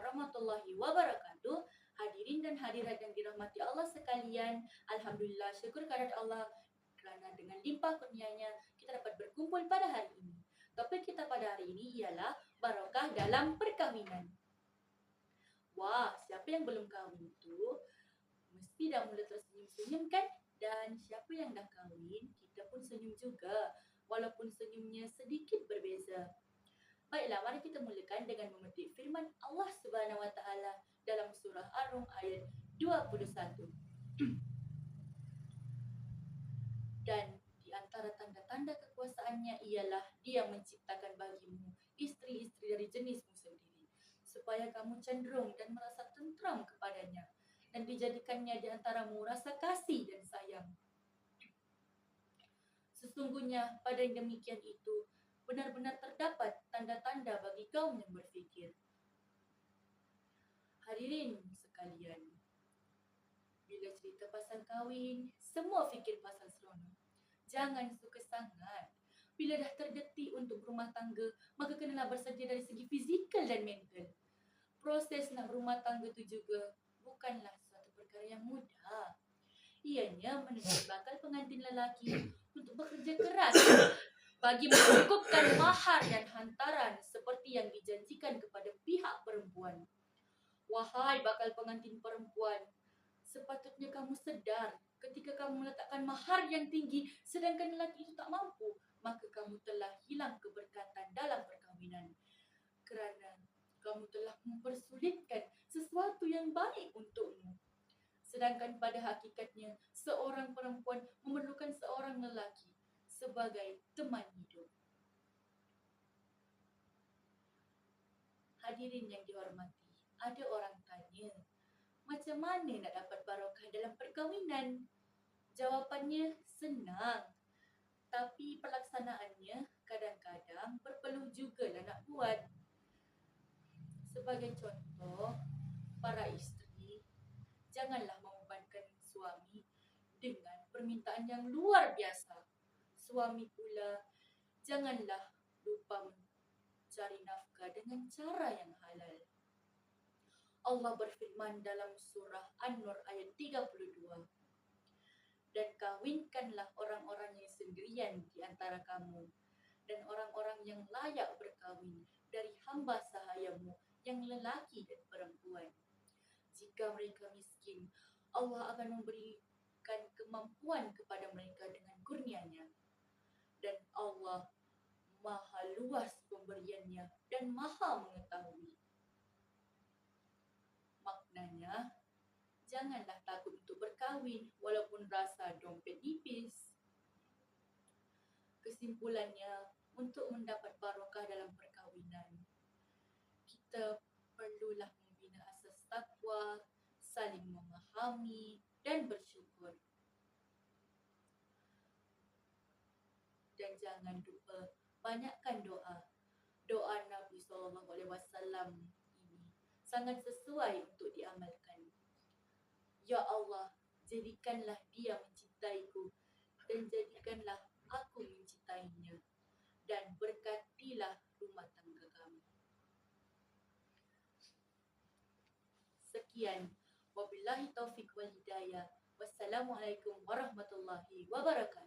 warahmatullahi wabarakatuh. Hadirin dan hadirat yang dirahmati Allah sekalian, Alhamdulillah syukur kehadirat Allah kerana dengan limpah kurnianya kita dapat berkumpul pada hari ini. Topik kita pada hari ini ialah barokah dalam perkahwinan. Wah, siapa yang belum kahwin tu mesti dah mula tersenyum-senyum kan? Dan siapa yang dah kahwin, kita pun senyum juga walaupun senyumnya sedikit berbeza. Baiklah, mari kita mulakan dengan Allah Subhanahu Wa Taala dalam surah Ar-Rum ayat 21. Dan di antara tanda-tanda kekuasaannya ialah dia menciptakan bagimu isteri-isteri dari jenismu sendiri supaya kamu cenderung dan merasa tentram kepadanya dan dijadikannya di antaramu rasa kasih dan sayang. Sesungguhnya pada yang demikian itu benar-benar terdapat tanda-tanda bagi kaum yang berfikir. Hadirin sekalian, bila cerita pasal kahwin, semua fikir pasal seronok. Jangan suka sangat. Bila dah terdetik untuk berumah tangga, maka kenalah bersedia dari segi fizikal dan mental. Proses nak berumah tangga tu juga bukanlah suatu perkara yang mudah. Ianya menuntut bakal pengantin lelaki untuk bekerja keras bagi mencukupkan mahar dan hantaran seperti yang dijanjikan kepada pihak perempuan. Wahai bakal pengantin perempuan, sepatutnya kamu sedar ketika kamu meletakkan mahar yang tinggi sedangkan lelaki itu tak mampu, maka kamu telah hilang keberkatan dalam perkahwinan. Kerana kamu telah mempersulitkan sesuatu yang baik untukmu. Sedangkan pada hakikatnya, seorang perempuan memerlukan seorang lelaki sebagai teman hidup. Hadirin yang dihormati, ada orang tanya, macam mana nak dapat barokah dalam perkahwinan? Jawapannya senang. Tapi pelaksanaannya kadang-kadang berpeluh juga lah nak buat. Sebagai contoh, para isteri janganlah membebankan suami dengan permintaan yang luar biasa suami pula janganlah lupa mencari nafkah dengan cara yang halal. Allah berfirman dalam surah An-Nur ayat 32. Dan kawinkanlah orang-orang yang sendirian di antara kamu dan orang-orang yang layak berkahwin dari hamba sahayamu yang lelaki dan perempuan. Jika mereka miskin, Allah akan memberikan kemampuan kepada mereka dengan kurnianya dan Allah maha luas pemberiannya dan maha mengetahui. Janganlah takut untuk berkahwin walaupun rasa dompet nipis. Kesimpulannya, untuk mendapat barokah dalam perkahwinan, kita perlulah membina asas takwa, saling memahami dan bersyukur. dan jangan lupa banyakkan doa. Doa Nabi wasallam ini sangat sesuai untuk. Ya Allah, jadikanlah dia mencintaiku dan jadikanlah aku mencintainya dan berkatilah rumah tangga kami. Sekian. Wabillahi taufiq wal hidayah. Wassalamualaikum warahmatullahi wabarakatuh.